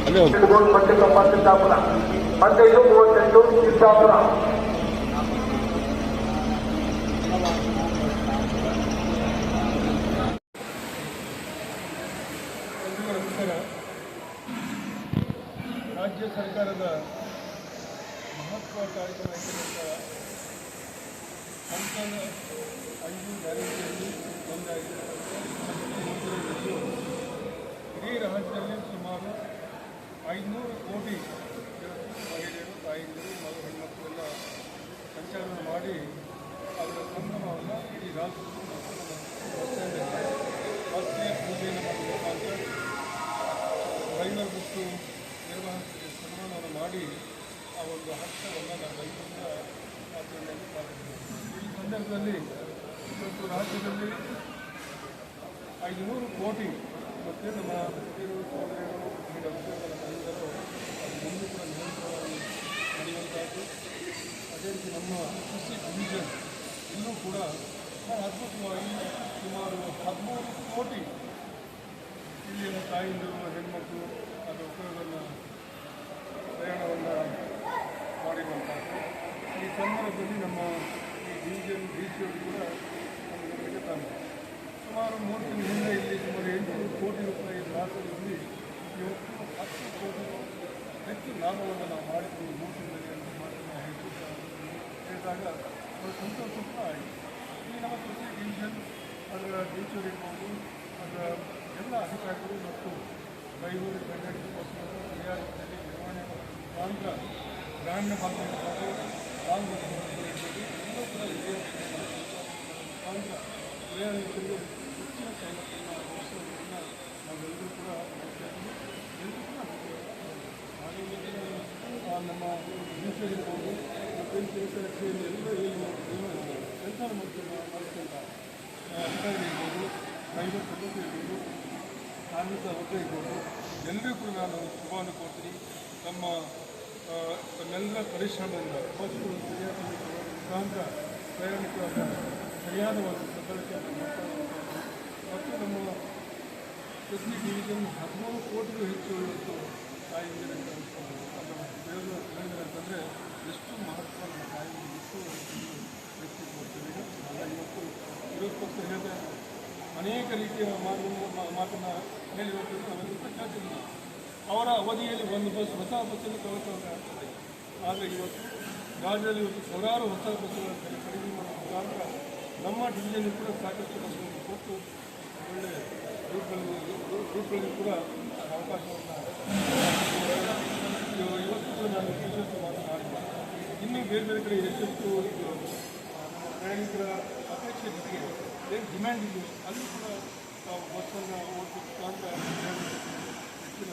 ಅಲ್ಲೇ ಹೋಗಿ ಗೋಲ್ ಪಂಚಕಪ್ಪ ಸಿದ್ದಾಪುರ ಹದಿನೈದು ಮೂವತ್ತೆಂಟು ಸಿದ್ದಾಪುರ ಎಲ್ರಿಗೂ ನಮಸ್ಕಾರ ರಾಜ್ಯ ಸರ್ಕಾರದ ಮಹತ್ವ ಕಾರ್ಯಕ್ರಮ ಆಗಿರುವಂಥ ಸಂತಾನ ಐದು ಗ್ಯಾರಂಟಿಯಲ್ಲಿ ಐದುನೂರು ಕೋಟಿ ಮಹಿಳೆಯರು ತಾಯಿಗಳು ಮಗು ಹೆಣ್ಮಕ್ಳು ಎಲ್ಲ ಸಂಚಾರ ಮಾಡಿ ಅದರ ಸಂಭ್ರಮವನ್ನು ಇಡೀ ರಾಷ್ಟ್ರೀಯ ಪೂಜೆಯನ್ನು ಮಾಡುವ ಮುಖಾಂತರ ಡ್ರೈವರ್ ಬಿಟ್ಟು ನಿರ್ವಹಣೆ ಸನ್ಮಾನವನ್ನು ಮಾಡಿ ಆ ಒಂದು ಹಕ್ಕವನ್ನು ನಾವು ರೈತರಿಂದ ಆಚರಣೆಯಲ್ಲಿ ಮಾಡಿದ್ದೇವೆ ಈ ಸಂದರ್ಭದಲ್ಲಿ ಇವತ್ತು ರಾಜ್ಯದಲ್ಲಿ ಐದುನೂರು ಕೋಟಿ ಮತ್ತೆ ನಮ್ಮ ಸಹೋದರಿಯರು ಅದು ಮುಂದೆ ಕೂಡ ನಿರಂತರವಾಗಿ ನಡೆಯುವಂಥದ್ದು ಅದೇ ರೀತಿ ನಮ್ಮ ಕೃಷಿ ಡಿವಿಷನ್ ಇಲ್ಲೂ ಕೂಡ ಅದ್ಭುತವಾಗಿ ಸುಮಾರು ಹದಿಮೂರು ಕೋಟಿ ಇಲ್ಲಿನ ತಾಯಿಂದರು ಹೆಣ್ಮಕ್ಳು ಅದರ ಉಪಯೋಗವನ್ನು ಪ್ರಯಾಣವನ್ನು ಮಾಡಿರುವಂಥದ್ದು ಈ ಸಂದರ್ಭದಲ್ಲಿ ನಮ್ಮ ಈ ಡಿವಿಷನ್ ಡಿ ಕೂಡ ಸುಮಾರು ಮೂರು ತಿಂಗಳ ಹಿಂದೆ ಇಲ್ಲಿ ಸುಮಾರು ಎಂಟುನೂರು ಕೋಟಿ ರೂಪಾಯಿ ಲಾಸಲ್ಲಿ ಇವತ್ತು ಹತ್ತು ಹೆಚ್ಚು ಲಾಭವನ್ನು ನಾವು ಮಾಡಿದ್ದೀವಿ ಮೂರು ಅಂತ ಹೇಳ್ತಾ ಹೇಳಿದಾಗ ಅವರು ಸಂತೋಷ ಕೂಡ ಆಯಿತು ಈ ನಮ್ಮ ಕೃಷಿ ಡಿವಿಷನ್ ಅದರ ಟೀಚರ್ ಇರ್ಬೋದು ಅದರ ಎಲ್ಲ ಅಧಿಕಾರಿಗಳು ಮತ್ತು ಬೈಗೂರು ಬಸ್ಸುಗಳು ಕ್ರಿಯಾರೂಪದಲ್ಲಿ ನಿರ್ವಹಣೆ ಮುಖಾಂತರ ಗ್ರಾಮೀಣ ಭಾಗದಲ್ಲಿ ಲಾಂಗ್ ಇರ್ಬೋದು ಎಲ್ಲೂ ಕೂಡ ಹಿರಿಯ ಮುಖಾಂತರ ಕ್ರಿಯಾರೂಪದಲ್ಲಿ ಹೆಚ್ಚಿನ ಸೌಲಭ್ಯವನ್ನು ಒದಗಿಸೋದನ್ನು ನಾವೆಲ್ಲರೂ ಕೂಡ ಮಾಡ್ತಾ ಇದ್ದೀವಿ ಎಲ್ಲರೂ ಕೂಡ ಹಾಗಾಗಿ ಆ, ನಮ್ಮ ಟೀಚರ್ ಇರ್ಬೋದು ರಕ್ಷಣೆಯಲ್ಲಿ ಎಲ್ಲರೂ ಏನು ಕೆಲಸ ಮಾಡ್ಕೊಂಡು ಮಾಡ್ಕೊಂಡ ಅಧಿಕಾರಿ ಇರ್ಬೋದು ಎಲ್ಲರಿಗೂ ಕೂಡ ನಾನು ಶುಭವನ್ನು ಕೋರ್ತೀನಿ ತಮ್ಮ ಆ, ತಮ್ಮೆಲ್ಲರ ಪರಿಶ್ರಮದಿಂದ ಬಸ್ಸುಗಳು ಸರಿಯಾದ ಮುಖಾಂತರ ಪ್ರಯಾಣಿಕರ ಸರಿಯಾದ ಒಂದು ಸಫಲತೆಯನ್ನು ಮಾಡ್ತಾ ಮತ್ತು ನಮ್ಮ ಪ್ರತಿ ಡಿವಿಷನ್ ಹದಿಮೂರು ಕೋಟಿಗೂ ಹೆಚ್ಚು ಇವತ್ತು ತಾಯಿ ಪ್ರಯೋಜನ ವಿರೋಧ ಅನೇಕ ರೀತಿಯ ಮಾತನ್ನು ಮಾತನ್ನ ಹೇಳಿರುವಂಥದ್ದು ನಾವೆಲ್ಲರೂ ಚರ್ಚೆ ಅವರ ಅವಧಿಯಲ್ಲಿ ಒಂದು ಬಸ್, ಹೊಸ ಬಸ್ಸನ್ನು ಕಳಿಸೋದಾಗ್ತದೆ ಆದರೆ ಇವತ್ತು ರಾಜ್ಯದಲ್ಲಿ ಇವತ್ತು ಸಾವಿರಾರು ಹೊಸ ಬಸ್ಸುಗಳನ್ನು ಖರೀ- ಖರೀದಿ ಮಾಡುವ ಮುಖಾಂತರ ನಮ್ಮ ಡಿವಿಷನ್ ಕೂಡ ಸಾಕಷ್ಟು ಬಸ್ಸುಗಳನ್ನು ಕೊಟ್ಟು ಒಳ್ಳೆಯ ರೂಟ್ಗಳಲ್ಲಿ ರೂಟ್ಗಳಲ್ಲಿ ಕೂಡ ಅವಕಾಶವನ್ನು ಇವ- ಇವತ್ತು ಕೂಡ ನಾನು ವಿಶೇಷ ಮಾತನಾಡಿದ್ದೆ ಇನ್ನೂ ಬೇರೆ ಬೇರೆ ಕಡೆ ಯಶಸ್ಸು ಪ್ರಯಾಣಿಕರ ಪರೀಕ್ಷೆ ಏನು ಡಿಮ್ಯಾಂಡ್ ಇದೆ. ಅಲ್ಲಿ ಕೂಡ ಬಸ್ಸನ್ನು ಓಡಿಸೋದಕ್ಕೆ ಹೆಚ್ಚಿನ